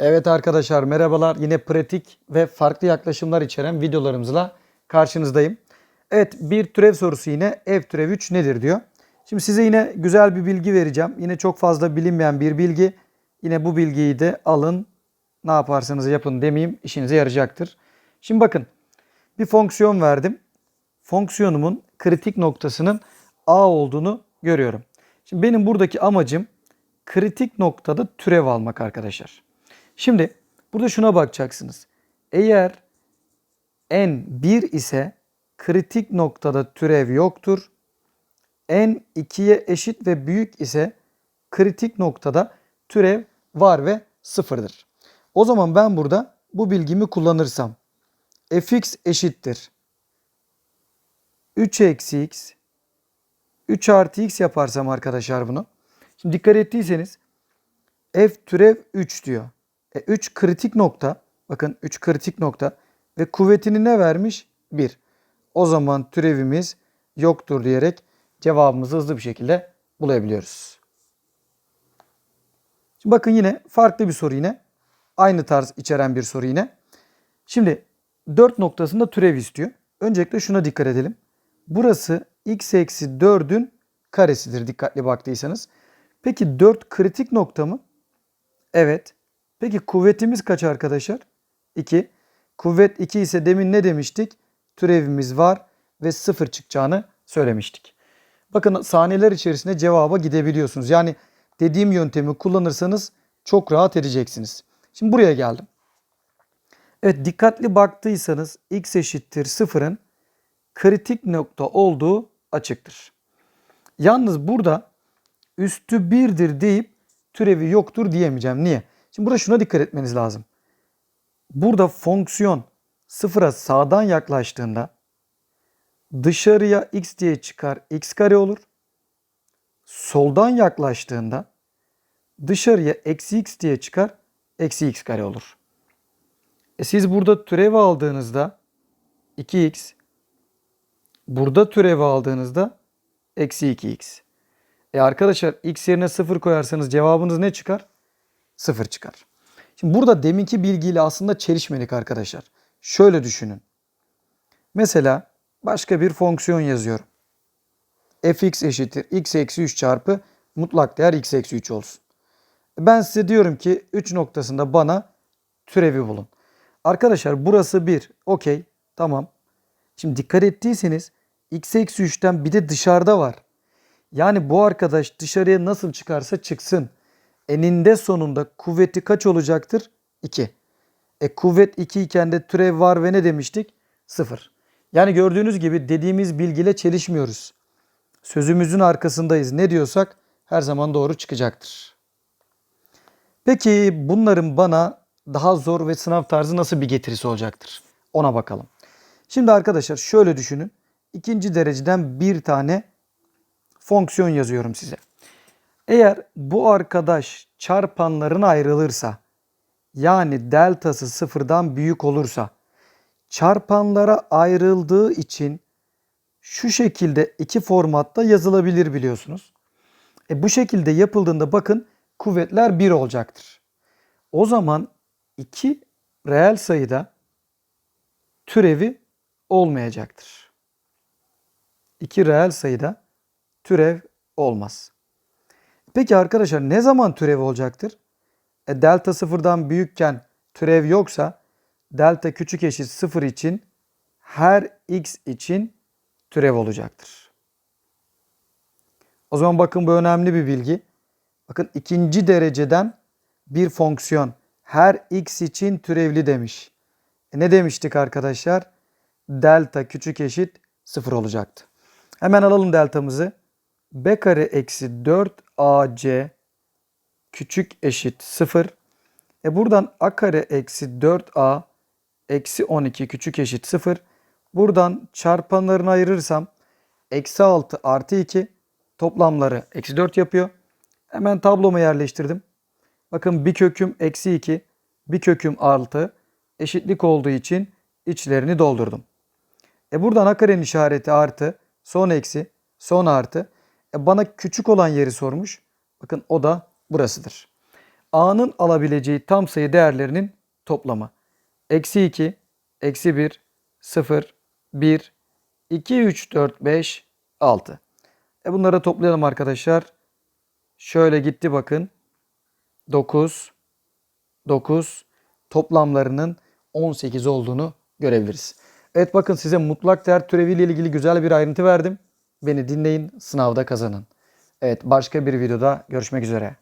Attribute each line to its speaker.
Speaker 1: Evet arkadaşlar merhabalar. Yine pratik ve farklı yaklaşımlar içeren videolarımızla karşınızdayım. Evet bir türev sorusu yine f türev 3 nedir diyor. Şimdi size yine güzel bir bilgi vereceğim. Yine çok fazla bilinmeyen bir bilgi. Yine bu bilgiyi de alın ne yaparsanız yapın demeyeyim işinize yarayacaktır. Şimdi bakın bir fonksiyon verdim. Fonksiyonumun kritik noktasının a olduğunu görüyorum. Şimdi benim buradaki amacım kritik noktada türev almak arkadaşlar. Şimdi burada şuna bakacaksınız. Eğer n 1 ise kritik noktada türev yoktur. n 2'ye eşit ve büyük ise kritik noktada türev var ve sıfırdır. O zaman ben burada bu bilgimi kullanırsam fx eşittir 3 eksi x 3 artı x yaparsam arkadaşlar bunu. Şimdi dikkat ettiyseniz f türev 3 diyor. E 3 kritik nokta. Bakın 3 kritik nokta. Ve kuvvetini ne vermiş? 1. O zaman türevimiz yoktur diyerek cevabımızı hızlı bir şekilde bulabiliyoruz. Şimdi bakın yine farklı bir soru yine. Aynı tarz içeren bir soru yine. Şimdi 4 noktasında türev istiyor. Öncelikle şuna dikkat edelim. Burası x eksi 4'ün karesidir dikkatli baktıysanız. Peki 4 kritik nokta mı? Evet. Peki kuvvetimiz kaç arkadaşlar? 2. Kuvvet 2 ise demin ne demiştik? Türevimiz var ve 0 çıkacağını söylemiştik. Bakın saniyeler içerisinde cevaba gidebiliyorsunuz. Yani dediğim yöntemi kullanırsanız çok rahat edeceksiniz. Şimdi buraya geldim. Evet dikkatli baktıysanız x eşittir 0'ın kritik nokta olduğu açıktır. Yalnız burada üstü 1'dir deyip türevi yoktur diyemeyeceğim. Niye? Şimdi burada şuna dikkat etmeniz lazım. Burada fonksiyon sıfıra sağdan yaklaştığında dışarıya x diye çıkar x kare olur. Soldan yaklaştığında dışarıya eksi x diye çıkar eksi x kare olur. E siz burada türevi aldığınızda 2x burada türevi aldığınızda eksi 2x. E arkadaşlar x yerine 0 koyarsanız cevabınız ne çıkar? 0 çıkar. Şimdi burada deminki bilgiyle aslında çelişmedik arkadaşlar. Şöyle düşünün. Mesela başka bir fonksiyon yazıyorum. fx eşittir x eksi 3 çarpı mutlak değer x eksi 3 olsun. Ben size diyorum ki 3 noktasında bana türevi bulun. Arkadaşlar burası 1. Okey. Tamam. Şimdi dikkat ettiyseniz x eksi 3'ten bir de dışarıda var. Yani bu arkadaş dışarıya nasıl çıkarsa çıksın. Eninde sonunda kuvveti kaç olacaktır? 2. E kuvvet 2 iken de türev var ve ne demiştik? 0. Yani gördüğünüz gibi dediğimiz bilgiyle çelişmiyoruz. Sözümüzün arkasındayız. Ne diyorsak her zaman doğru çıkacaktır. Peki bunların bana daha zor ve sınav tarzı nasıl bir getirisi olacaktır? Ona bakalım. Şimdi arkadaşlar şöyle düşünün. İkinci dereceden bir tane fonksiyon yazıyorum size. Eğer bu arkadaş çarpanların ayrılırsa yani deltası sıfırdan büyük olursa çarpanlara ayrıldığı için şu şekilde iki formatta yazılabilir biliyorsunuz. E bu şekilde yapıldığında bakın kuvvetler 1 olacaktır. O zaman iki reel sayıda türevi olmayacaktır. İki reel sayıda türev olmaz. Peki arkadaşlar ne zaman türev olacaktır? E, delta sıfırdan büyükken türev yoksa delta küçük eşit sıfır için her x için türev olacaktır. O zaman bakın bu önemli bir bilgi. Bakın ikinci dereceden bir fonksiyon her x için türevli demiş. E ne demiştik arkadaşlar? Delta küçük eşit sıfır olacaktı. Hemen alalım deltamızı. b kare eksi 4 ac küçük eşit 0. E buradan a kare eksi 4a eksi 12 küçük eşit 0. Buradan çarpanlarını ayırırsam eksi 6 artı 2 toplamları eksi 4 yapıyor. Hemen tabloma yerleştirdim. Bakın bir köküm eksi 2, bir köküm artı eşitlik olduğu için içlerini doldurdum. E buradan a karenin işareti artı, son eksi, son artı. Bana küçük olan yeri sormuş. Bakın o da burasıdır. A'nın alabileceği tam sayı değerlerinin toplamı. Eksi 2, eksi 1, 0, 1, 2, 3, 4, 5, 6. E bunları toplayalım arkadaşlar. Şöyle gitti bakın. 9, 9 toplamlarının 18 olduğunu görebiliriz. Evet bakın size mutlak değer türeviyle ilgili güzel bir ayrıntı verdim. Beni dinleyin, sınavda kazanın. Evet başka bir videoda görüşmek üzere.